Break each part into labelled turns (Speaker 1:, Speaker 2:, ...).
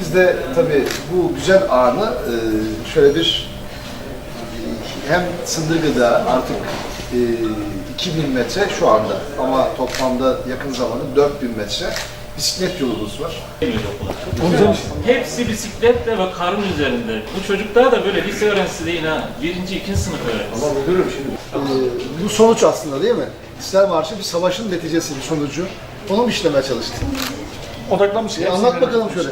Speaker 1: Biz de tabii bu güzel anı e, şöyle bir hem Sındırgı'da artık e, 2000 metre şu anda ama toplamda yakın zamanda 4000 metre bisiklet yolumuz var.
Speaker 2: Hepsi bisikletle ve karın üzerinde. Bu çocuklar da böyle lise öğrencisi değil ha. Birinci, ikinci sınıf öğrencisi.
Speaker 1: Ee, bu sonuç aslında değil mi? İstiklal Marşı bir savaşın neticesi, bir sonucu. Onu mu işlemeye çalıştık?
Speaker 3: Odaklanmış.
Speaker 1: E, anlat bakalım şöyle.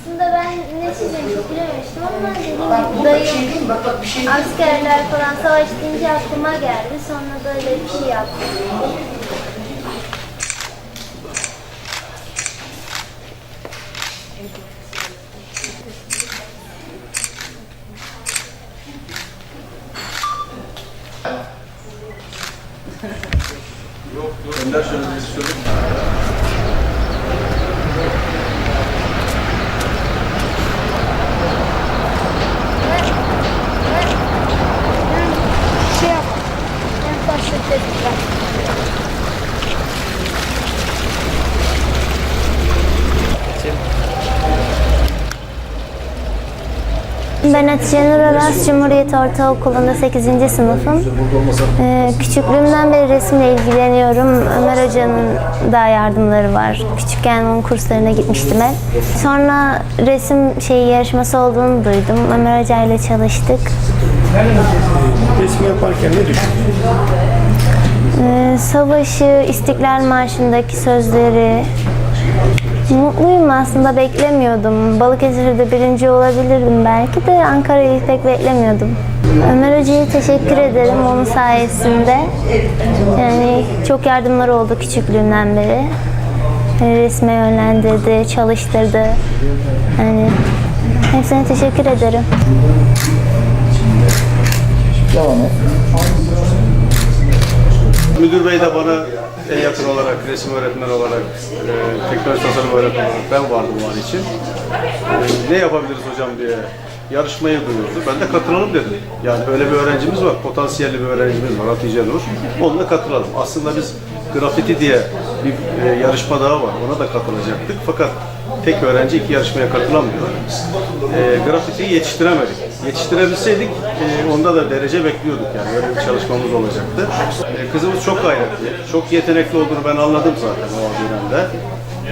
Speaker 4: Aslında ben ne çizeceğimi çok bilememiştim ama dediğim gibi dayım askerler falan savaş deyince aklıma geldi. Sonra böyle bir şey yaptım. Şey Ben Hatice Nur Aras, Cumhuriyet Ortaokulu'nda 8. sınıfım. Ee, küçüklüğümden beri resimle ilgileniyorum. Ömer Hoca'nın da yardımları var. Küçükken onun kurslarına gitmiştim hep. Sonra resim şeyi yarışması olduğunu duydum. Ömer Hoca ile çalıştık.
Speaker 3: Resim yaparken ne düşündün?
Speaker 4: Ee, savaşı, İstiklal Marşı'ndaki sözleri mutluyum aslında beklemiyordum. Balıkesir'de birinci olabilirdim belki de Ankara'yı pek beklemiyordum. Ömer Hoca'ya teşekkür ederim onun sayesinde. Yani çok yardımları oldu küçüklüğümden beri. Beni Resme yönlendirdi, çalıştırdı. Yani hepsine teşekkür ederim.
Speaker 5: Müdür bey de bana en yakın olarak, resim öğretmeni olarak, e, teknoloji tasarım öğretmeni olarak ben vardım o an için. E, ne yapabiliriz hocam diye yarışmayı duyurdu. Ben de katılalım dedim. Yani böyle bir öğrencimiz var, potansiyelli bir öğrencimiz var Hatice Nur. Onunla katılalım. Aslında biz grafiti diye bir e, yarışma daha var. Ona da katılacaktık. Fakat tek öğrenci iki yarışmaya katılamıyor. E, grafitiyi yetiştiremedik. Yetiştirebilseydik e, onda da derece bekliyorduk yani. Öyle bir çalışmamız olacaktı. E, kızımız çok gayretli, çok yetenekli olduğunu ben anladım zaten o dönemde.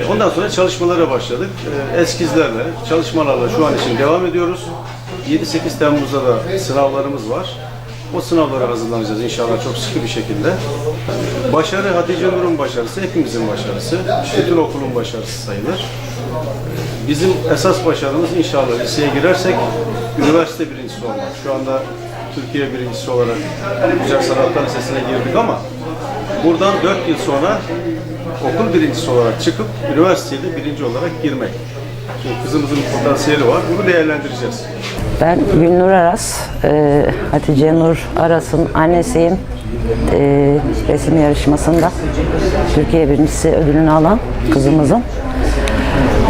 Speaker 5: E, Ondan sonra çalışmalara başladık. E, Eskizlerle, çalışmalarla şu an için devam ediyoruz. 7-8 Temmuz'da da sınavlarımız var. O sınavlara hazırlanacağız inşallah çok sıkı bir şekilde. Başarı Hatice Nur'un başarısı, hepimizin başarısı. Bütün okulun başarısı sayılır. Bizim esas başarımız inşallah liseye girersek üniversite birincisi olmak. Şu anda Türkiye birincisi olarak Güzel Sanatlar Lisesi'ne girdik ama buradan 4 yıl sonra okul birincisi olarak çıkıp üniversiteye de birinci olarak girmek. Kızımızın potansiyeli var. Bunu değerlendireceğiz.
Speaker 6: Ben Gülnur Aras, e, Hatice Nur Aras'ın annesiyim. E, resim yarışmasında Türkiye birincisi ödülünü alan kızımızın.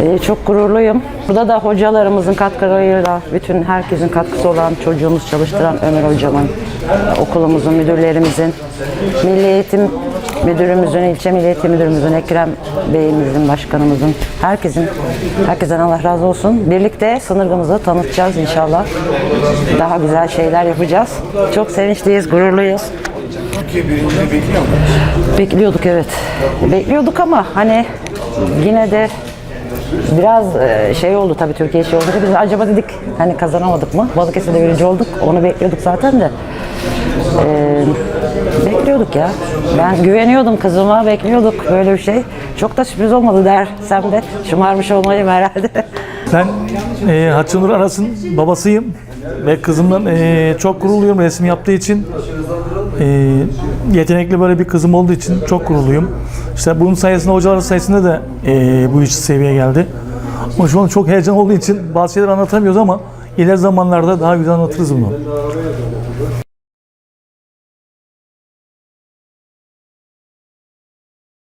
Speaker 6: E, çok gururluyum. Burada da hocalarımızın katkılarıyla, bütün herkesin katkısı olan çocuğumuz çalıştıran Ömer hocamın, okulumuzun, müdürlerimizin, Milli Eğitim Müdürümüzün, ilçe Milli Eğitim Müdürümüzün, Ekrem Bey'imizin, başkanımızın, herkesin, herkesten Allah razı olsun. Birlikte sınırımızı tanıtacağız inşallah. Daha güzel şeyler yapacağız. Çok sevinçliyiz, gururluyuz.
Speaker 3: Türkiye birinciliği bekliyor mu?
Speaker 6: Bekliyorduk evet. Bekliyorduk ama hani yine de biraz e, şey oldu tabii Türkiye şey oldu. Biz acaba dedik hani kazanamadık mı? Balıkesir'de birinci olduk. Onu bekliyorduk zaten de. E, bekliyorduk ya. Ben güveniyordum kızıma. Bekliyorduk böyle bir şey. Çok da sürpriz olmadı dersem de şımarmış olmayayım herhalde.
Speaker 3: Ben e, Hatice Nur Aras'ın babasıyım ve kızımdan e, çok gururluyum resim yaptığı için. E, yetenekli böyle bir kızım olduğu için çok gururluyum. İşte bunun sayesinde hocaların sayesinde de e, bu iş seviyeye geldi. Ama şu an çok heyecan olduğu için bazı şeyler anlatamıyoruz ama ileri zamanlarda daha güzel anlatırız bunu.